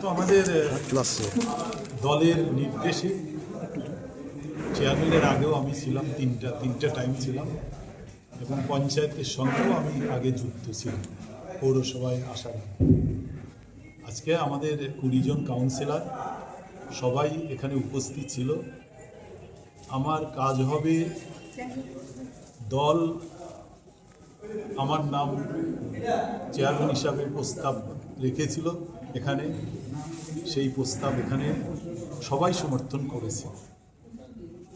তো আমাদের দলের নির্দেশে চেয়ারম্যানের আগেও আমি ছিলাম তিনটা তিনটা টাইম ছিলাম। এবং পঞ্চায়েতের সঙ্গেও আমি আগে যুক্ত ছিলাম পৌরসভায় আসার আজকে আমাদের কুড়িজন কাউন্সিলর সবাই এখানে উপস্থিত ছিল। আমার কাজ হবে দল আমার নাম চেয়ারম্যান হিসাবে প্রস্তাব রেখেছিল। এখানে সেই প্রস্তাব এখানে সবাই সমর্থন করেছে।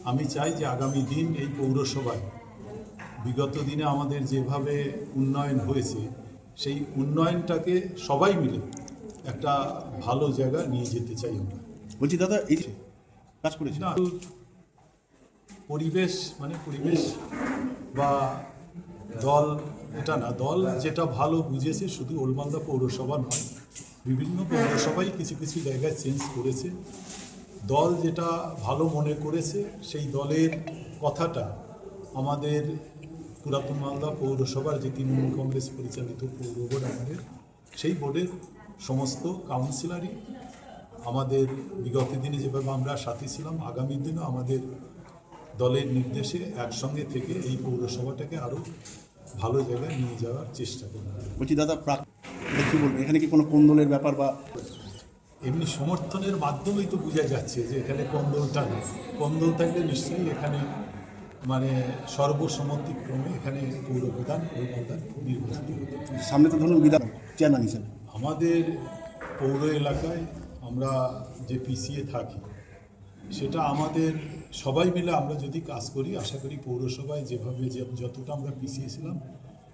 আমি চাই যে আগামী দিন এই পৌরসভায় বিগত দিনে আমাদের যেভাবে উন্নয়ন হয়েছে সেই উন্নয়নটাকে সবাই মিলে একটা ভালো জায়গা নিয়ে যেতে চাই আমরা। বলছি দাদা এই কাজ করেছি। না পরিবেশ মানে পরিবেশ বা দল এটা না দল যেটা ভালো বুঝেছে শুধু ওলমালদা পৌরসভা নয় বিভিন্ন পৌরসভাই কিছু কিছু জায়গায় চেঞ্জ করেছে। দল যেটা ভালো মনে করেছে, সেই দলের কথাটা আমাদের পুরাতন মালদা পৌরসভার যে তৃণমূল কংগ্রেস পরিচালিত পৌর বোর্ড আমাদের, সেই বোর্ডের সমস্ত কাউন্সিলারই আমাদের বিগত দিনে যেভাবে আমরা সাথী ছিলাম, আগামী দিনও আমাদের দলের নির্দেশে একসঙ্গে থেকে এই পৌরসভাটাকে আরও ভালো জায়গায় নিয়ে যাওয়ার চেষ্টা করব। দাদা এটা কি বলব এখানে কি কোনো কোন্দলের ব্যাপার বা এমনি সমর্থনের মাধ্যমেই তো বোঝা যাচ্ছে যে এখানে কন্দলটা নেই। কন্দল থাকলে নিশ্চয়ই এখানে মানে সর্বসম্মতিক্রমে এখানে পৌর প্রধান পৌরপ্রধান নির্বাচিত হতে সামনে তো ধরুন বিধান চেয়ারম্যান হিসেবে। আমাদের পৌর এলাকায় আমরা যে পিছিয়ে থাকি সেটা আমাদের সবাই মিলে আমরা যদি কাজ করি আশা করি পৌরসভায় যেভাবে যে যতটা আমরা পিছিয়েছিলাম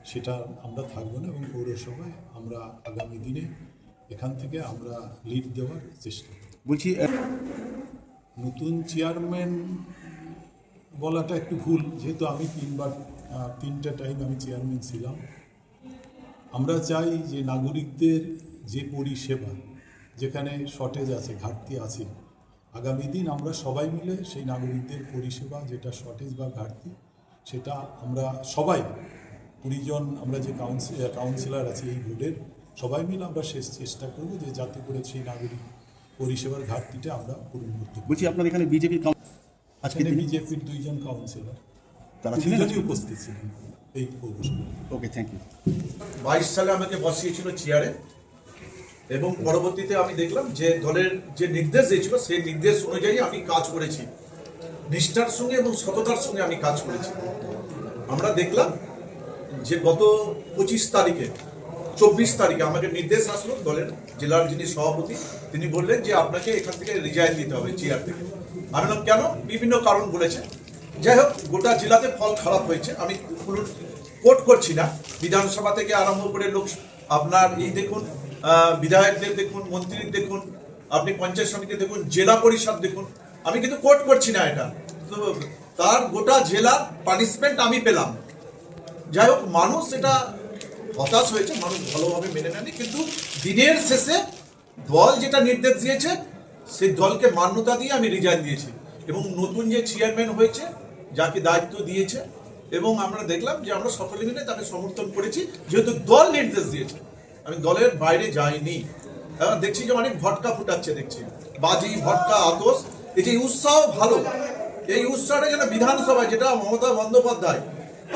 সেটা আমরা থাকব না এবং পৌরসভায় আমরা আগামী দিনে এখান থেকে আমরা লিড দেওয়ার চেষ্টা বলছি নতুন চেয়ারম্যান বলাটা একটু ভুল যেহেতু আমি তিনবার তিনটা টাইম আমি চেয়ারম্যান ছিলাম। আমরা চাই যে নাগরিকদের যে পরিষেবা যেখানে শর্টেজ আছে ঘাটতি আছে আগামী দিন আমরা সবাই মিলে সেই নাগরিকদের পরিষেবা যেটা শর্টেজ বা ঘাটতি সেটা আমরা সবাই কুড়িজন আমরা যে কাউন্সিল কাউন্সিলর আছে এই বোর্ডের সবাই মিলে আমরা শেষ চেষ্টা করব যে যাতে করে সেই নাগরিক পরিষেবার ঘাটতিটা আমরা পূরণ করতে বলছি আপনার এখানে বিজেপির আজকে বিজেপির দুইজন কাউন্সিলর তারা ছিলেন উপস্থিত ছিলেন এই পৌরসভায়। ওকে থ্যাংক ইউ বাইশ সালে আমাকে বসিয়েছিল চেয়ারে এবং পরবর্তীতে আমি দেখলাম যে দলের যে নির্দেশ দিয়েছিল সেই নির্দেশ অনুযায়ী আমি কাজ করেছি। নিষ্ঠার সঙ্গে এবং সততার সঙ্গে আমি কাজ করেছি। আমরা দেখলাম যে গত পঁচিশ তারিখে, চব্বিশ তারিখে আমাকে নির্দেশ আসলো দলের জেলার যিনি সভাপতি, তিনি বললেন যে আপনাকে এখান থেকে রিজাইন দিতে হবে চেয়ার থেকে। আমি বললাম কেন? বিভিন্ন কারণ বলেছে যাই হোক, গোটা জেলাতে ফল খারাপ হয়েছে। আমি কোনো কোট করছি না। বিধানসভা থেকে আরম্ভ করে লোক, আপনার এই দেখুন বিধায়কদের দেখুন, মন্ত্রীর দেখুন, আপনি পঞ্চায়েত সমিতি দেখুন, জেলা পরিষদ দেখুন, আমি কিন্তু কোট করছি না এটা। তো তার গোটা জেলার পানিশমেন্ট আমি পেলাম। যাই হোক মানুষ এটা হতাশ হয়েছে, মানুষ ভালোভাবে মেনে নেয়নি, কিন্তু দিনের শেষে দল যেটা নির্দেশ দিয়েছে, সেই দলকে মান্যতা দিয়ে আমি রিজাইন দিয়েছি। এবং নতুন যে চেয়ারম্যান হয়েছে, যাকে দায়িত্ব দিয়েছে, এবং আমরা দেখলাম যে আমরা সকলে মিলে তাকে সমর্থন করেছি, যেহেতু দল নির্দেশ দিয়েছে। আমি দলের বাইরে যাইনি। দেখছি যে অনেক ভটকা ফুটাচ্ছে, দেখছি। বাজি, ভটকা, আতস, এই যে উৎসাহ ভালো, এই উৎসাহটা যেন বিধানসভায়, যেটা মমতা বন্দ্যোপাধ্যায়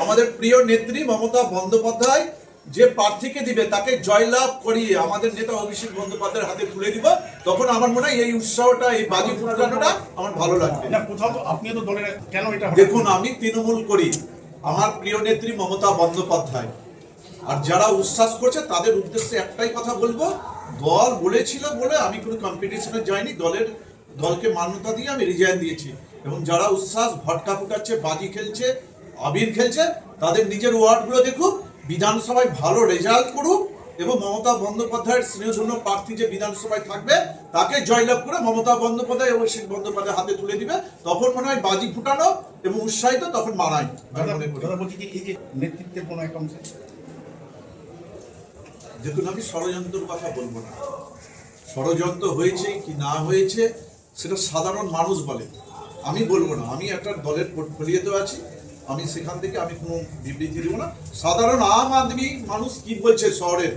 আমাদের প্রিয় নেত্রী মমতা বন্দ্যোপাধ্যায় যে প্রার্থীকে দিবে তাকে জয়লাভ করিয়ে আমাদের নেতা অভিষেক বন্দ্যোপাধ্যায়ের হাতে তুলে দিব। তখন আমার মনে হয় এই উৎসাহটা এই বাজি ফুটানোটা আমার ভালো লাগবে। না কোথাও তো আপনিও তো দলের কেন এটা দেখুন আমি তৃণমূল করি। আমার প্রিয় নেত্রী মমতা বন্দ্যোপাধ্যায়। আর যারা উচ্ছ্বাস করছে তাদের উদ্দেশ্যে একটাই কথা বলব। দল বলেছিল বলে আমি কোনো কম্পিটিশনে যাইনি। দলের দলকে মান্যতা দিয়ে আমি রিজাইন দিয়েছি। এবং যারা উচ্ছ্বাস ভটকা ফুটাচ্ছে বাজি খেলছে আবির খেলছে তাদের নিজের ওয়ার্ডগুলো দেখুক বিধানসভায় ভালো রেজাল্ট করুক এবং মমতা বন্দ্যোপাধ্যায়ের স্নেহধন্য প্রার্থী যে বিধানসভায় থাকবে তাকে জয়লাভ করে মমতা বন্দ্যোপাধ্যায় অভিষেক বন্দ্যোপাধ্যায় হাতে তুলে দিবে। তখন মনে হয় বাজি ফুটানো এবং উৎসাহিত তখন মানায়। মনে নেতৃত্বের কোনো অংশে? দেখুন আমি ষড়যন্ত্রের কথা বলব না। ষড়যন্ত্র হয়েছে কি না হয়েছে সেটা সাধারণ মানুষ বলে। আমি বলব না। আমি একটা দলের পোর্টফোলিওতে আছি। আমি সেখান থেকে আমি কোনো বিবৃতি দেবো না। সাধারণ আম আদমি মানুষ কি বলছে শহরের?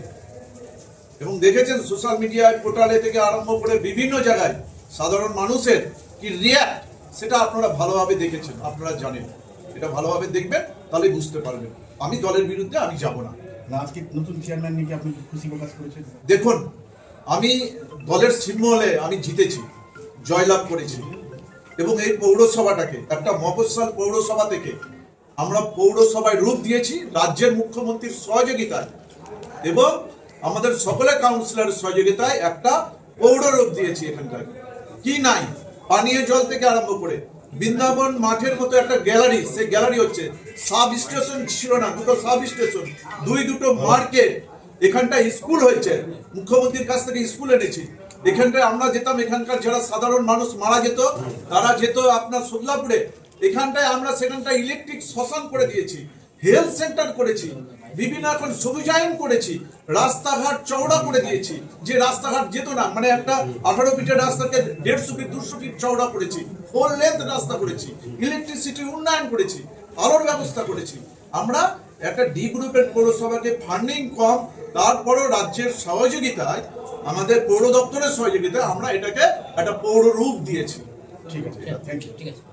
এবং দেখেছেন সোশ্যাল মিডিয়ায় পোর্টালে থেকে আরম্ভ করে বিভিন্ন জায়গায় সাধারণ মানুষের কি রিয়াক্ট সেটা আপনারা ভালোভাবে দেখেছেন আপনারা জানেন। এটা ভালোভাবে দেখবেন তাহলে বুঝতে পারবেন। আমি দলের বিরুদ্ধে আমি যাব না। না আজকে নতুন চেয়ারম্যান নিয়ে আপনি খুশি প্রকাশ করেছেন? দেখুন আমি দলের ছিন্নহলে আমি জিতেছি জয়লাভ করেছি। এবং এই পৌরসভাটাকে একটা মফস্বল পৌরসভা থেকে আমরা পৌরসভায় রূপ দিয়েছি, রাজ্যের মুখ্যমন্ত্রীর সহযোগিতায়। এবং আমাদের সকলের কাউন্সিলরের সহযোগিতায় একটা পৌর রূপ দিয়েছি এখানকার কি নাই? পানীয় জল থেকে আরম্ভ করে বৃন্দাবন মাঠের মতো একটা গ্যালারি, সেই গ্যালারি হচ্ছে সাব স্টেশন ছিল না, দুটো সাব স্টেশন দুই দুটো মার্কেট। এখানটা স্কুল হয়েছে, মুখ্যমন্ত্রীর কাছ থেকে স্কুল এনেছি। এখানটায় আমরা যেতাম, এখানকার যারা সাধারণ মানুষ মারা যেত, তারা যেত আপনার সোদলাপুরে। এখানটায় আমরা সেখানটা ইলেকট্রিক শ্মশান করে দিয়েছি হেলথ সেন্টার করেছি বিভিন্ন এখন সবুজায়ন করেছি রাস্তাঘাট চওড়া করে দিয়েছি যে রাস্তাঘাট যেত না মানে একটা আঠারো ফিটের রাস্তাকে দেড়শো ফিট দুশো ফিট চওড়া করেছি ফোর লেন্থ রাস্তা করেছি ইলেকট্রিসিটি উন্নয়ন করেছি আলোর ব্যবস্থা করেছি। আমরা একটা ডি গ্রুপের পৌরসভাকে ফান্ডিং কম তারপরেও রাজ্যের সহযোগিতায় আমাদের পৌর দপ্তরের সহযোগিতায় আমরা এটাকে একটা পৌর রূপ দিয়েছি। ঠিক আছে থ্যাংক ইউ ঠিক আছে।